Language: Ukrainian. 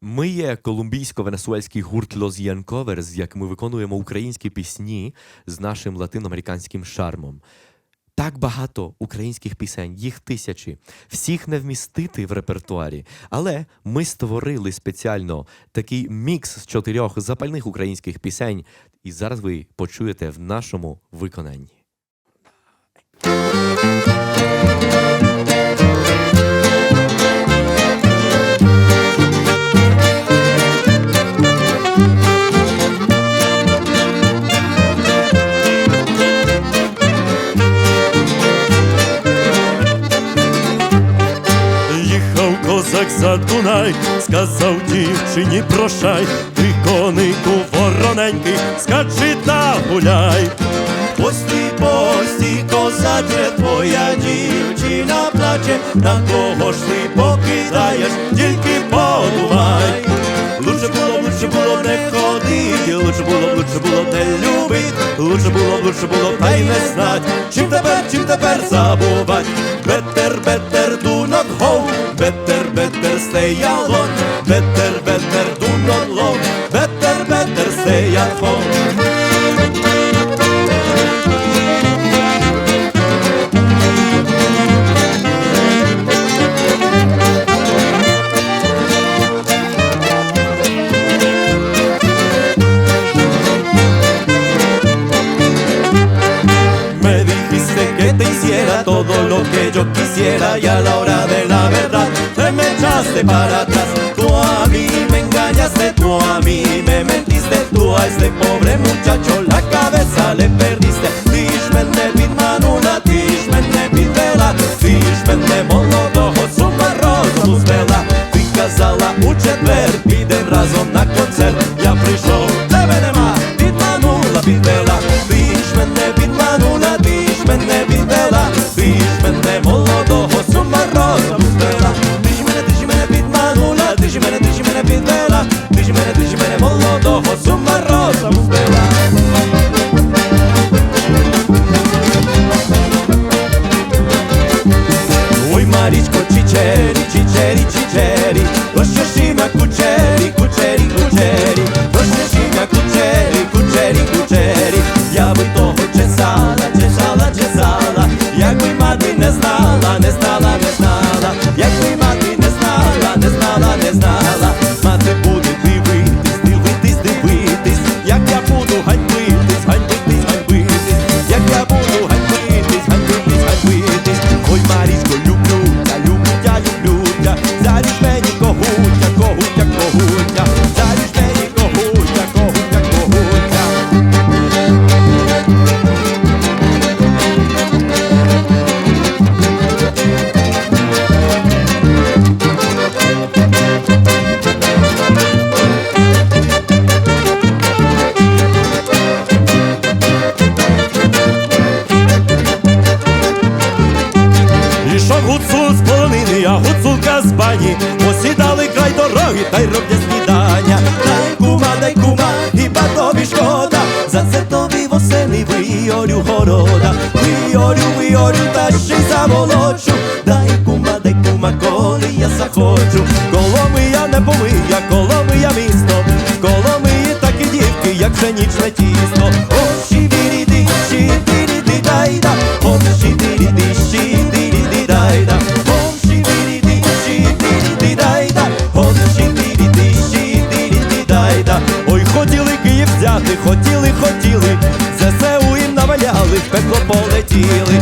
Ми є колумбійсько-венесуельський гурт Los Yankovers, як ми виконуємо українські пісні з нашим латиноамериканським шармом. Так багато українських пісень, їх тисячі. Всіх не вмістити в репертуарі. Але ми створили спеціально такий мікс з чотирьох запальних українських пісень, і зараз ви почуєте в нашому виконанні. Козак за Дунай, сказав дівчині прощай, ти конику вороненький, скачи та гуляй. Пості, пості, козаче, твоя дівчина плаче, на кого ж ти покидаєш, тільки подумай. Лучше було, лучше було не ходити, лучше було, лучше було не любить, лучше було, лучше було, та й не знать, чим тепер, чим тепер забувать. Stay alone, better, better do not love, better, better stay at home. Todo lo que yo quisiera y a la hora de echaste para Tú a mí me engañaste, tú a mí me mentiste. Tú a este pobre muchacho la cabeza le perdiste Dishman de Bitman una, Dishman de Bitela Dishman de Molodoho, sumarro, Fica zala u četver, idem razom na koncert Ja prišao тобі шкода. За це тобі восени виорю города. Виорю, виорю, та ще й замолочу. Дай кума, дай кума, коли я захочу. Коломия не помия, Коломия місто. Коломиї такі дівки, як пшенічне тісто. О, щібіріди, щібіріди, дайда О, щібіріди, щібіріди, хотіли, хотіли ЗСУ їм наваляли, в пекло полетіли